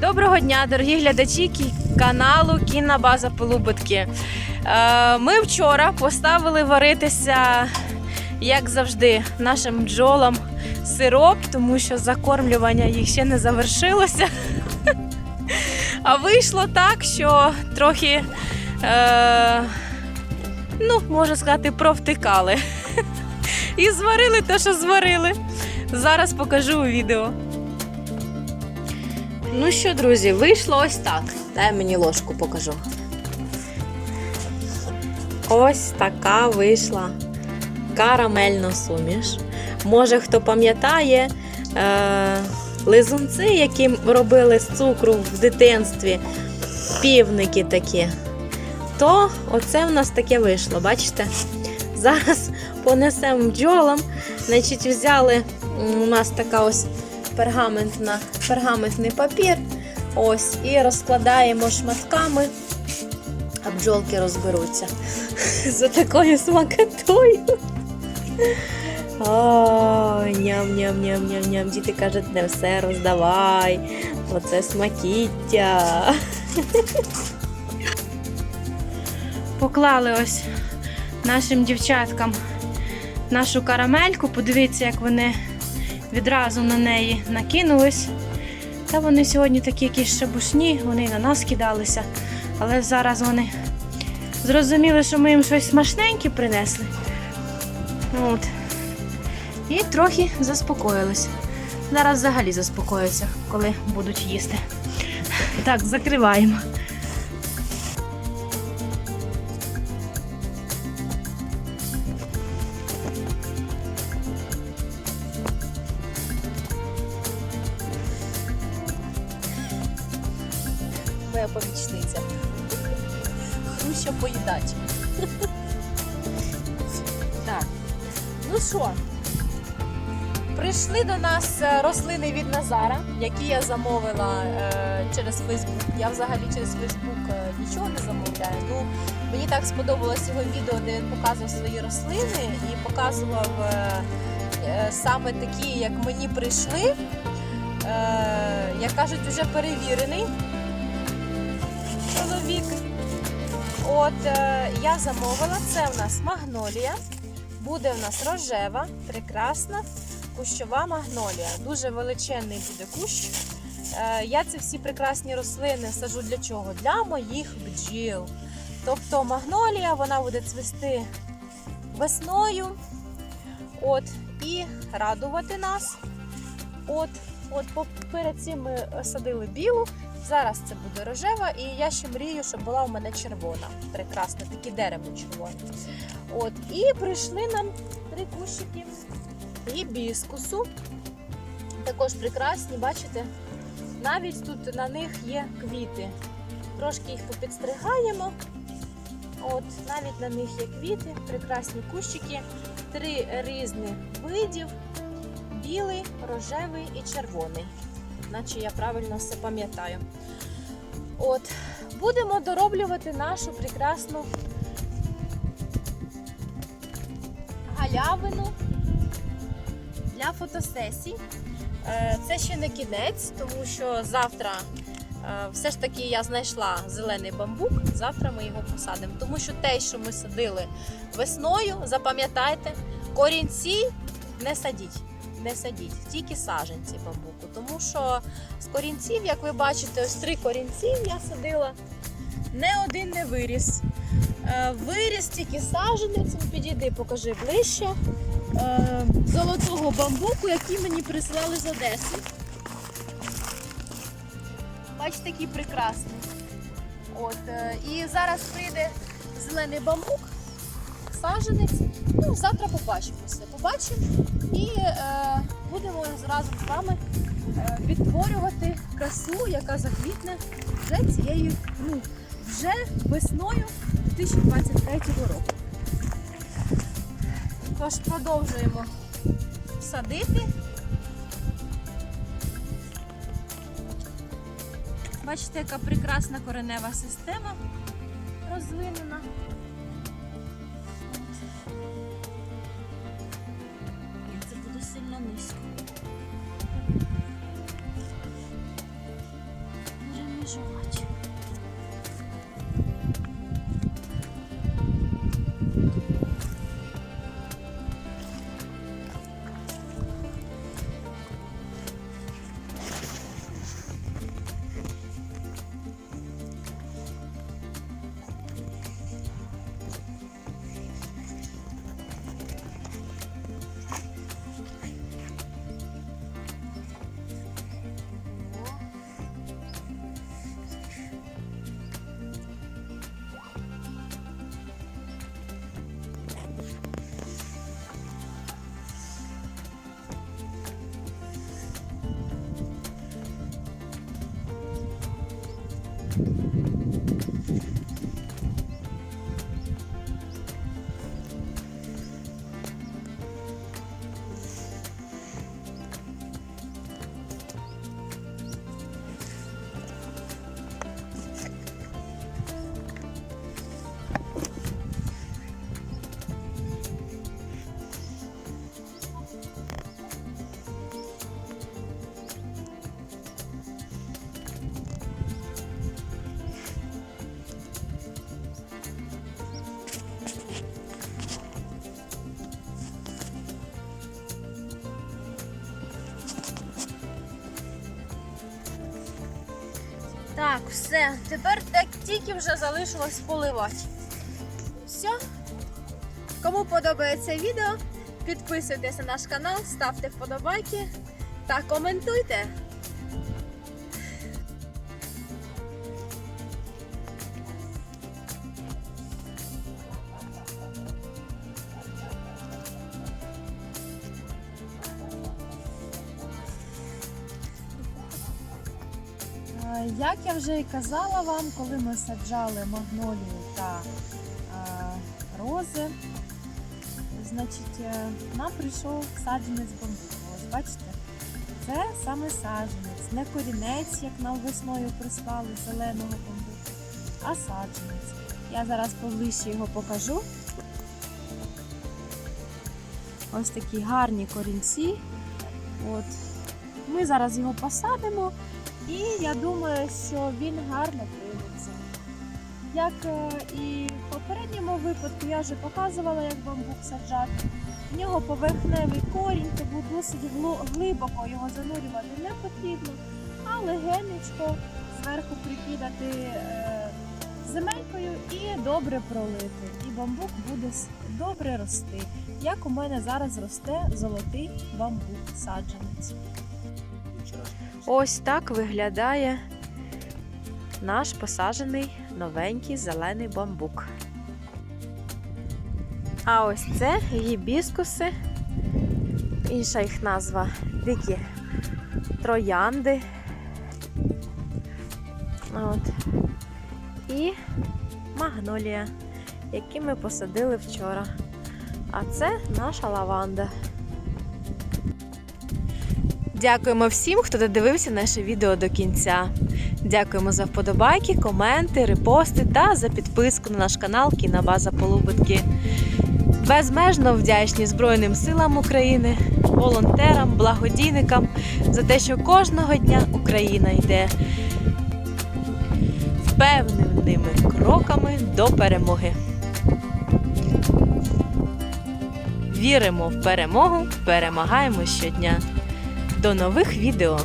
Доброго дня, дорогі глядачі каналу Кінна База Полубитки. Е, Ми вчора поставили варитися, як завжди, нашим бджолам сироп, тому що закормлювання їх ще не завершилося. А вийшло так, що трохи, е, ну, можна сказати, провтикали. І зварили те, що зварили. Зараз покажу у відео. Ну що, друзі, вийшло ось так. Дай мені ложку покажу. Ось така вийшла карамельна суміш. Може, хто пам'ятає е- лизунці, які робили з цукру в дитинстві, півники такі. То оце в нас таке вийшло, бачите? Зараз понесемо бджолам. Значить, взяли у нас така ось пергаментна, пергаментний папір. Ось, і розкладаємо шматками, а бджолки розберуться за такою смакотою. Ням-ням-ням-ням-ням. Діти кажуть, не все роздавай. Оце смакіття. Поклали ось нашим дівчаткам нашу карамельку. Подивіться, як вони відразу на неї накинулись. Та вони сьогодні такі якісь шабушні, вони на нас кидалися. Але зараз вони зрозуміли, що ми їм щось смачненьке принесли. От. І трохи заспокоїлися. Зараз взагалі заспокояться, коли будуть їсти. Так, закриваємо. Моя помічниця. Хруща поїдач. Так. Ну що, прийшли до нас е, рослини від Назара, які я замовила е, через Фейсбук. Я взагалі через Фейсбук е, нічого не замовляю. Ну, мені так сподобалось його відео, де він показував свої рослини і показував е, е, саме такі, як мені прийшли. Е, як кажуть, вже перевірений чоловік. От е, я замовила, це в нас магнолія. Буде в нас рожева, прекрасна кущова магнолія. Дуже величезний буде кущ. Е, я ці всі прекрасні рослини сажу для чого? Для моїх бджіл. Тобто магнолія вона буде цвісти весною. От, і радувати нас. От, от перед цим ми садили білу. Зараз це буде рожева, і я ще мрію, щоб була у мене червона. Прекрасне, таке дерево червоне. От, і прийшли нам три кущики гібіскусу. Також прекрасні, бачите, навіть тут на них є квіти. Трошки їх попідстригаємо. От, навіть на них є квіти, прекрасні кущики, три різні видів: білий, рожевий і червоний. Наче я правильно все пам'ятаю. От, будемо дороблювати нашу прекрасну галявину для фотосесій. Е, Це ще не кінець, тому що завтра е, все ж таки я знайшла зелений бамбук. Завтра ми його посадимо. Тому що те, що ми садили весною, запам'ятайте, корінці не садіть. Не садіть, тільки саженці бамбуку. Тому що з корінців, як ви бачите, ось три корінці я садила. Не один не виріс. Е, Виріс тільки саженець, підійди, покажи ближче. Е, Золотого бамбуку, який мені прислали з Одеси. Бачите, який прекрасний. От, е, і зараз прийде зелений бамбук, саженець. Ну, завтра побачимо все. Побачимо і е, будемо разом з вами е, відтворювати красу, яка заквітне вже цією, ну, вже весною 2023 року. Тож продовжуємо садити. Бачите, яка прекрасна коренева система розвинена. school. Так, все. Тепер так тільки вже залишилось поливати. Все. Кому подобається відео, підписуйтесь на наш канал, ставте вподобайки та коментуйте. Як я вже і казала вам, коли ми саджали магнолію та е, рози, значить, е, нам прийшов саджанець бамбуку. Ось бачите, це саме саджанець, не корінець, як нам весною прислали зеленого бамбуку, а саджанець. Я зараз поближче його покажу. Ось такі гарні корінці. От. Ми зараз його посадимо. І я думаю, що він гарно прийметься. Як е, і в попередньому випадку я вже показувала, як бамбук саджати. В нього поверхневий корінь, тому досить глибоко його занурювати не потрібно, а легенечко зверху прикидати е, земелькою і добре пролити. І бамбук буде добре рости. Як у мене зараз росте золотий бамбук саджанець. Ось так виглядає наш посаджений новенький зелений бамбук. А ось це гібіскуси, інша їх назва дикі троянди. От. І магнолія, які ми посадили вчора. А це наша лаванда. Дякуємо всім, хто додивився наше відео до кінця. Дякуємо за вподобайки, коменти, репости та за підписку на наш канал Кінобаза Полубитки. Безмежно вдячні Збройним силам України, волонтерам, благодійникам за те, що кожного дня Україна йде впевненими кроками до перемоги. Віримо в перемогу, перемагаємо щодня. До нових відео!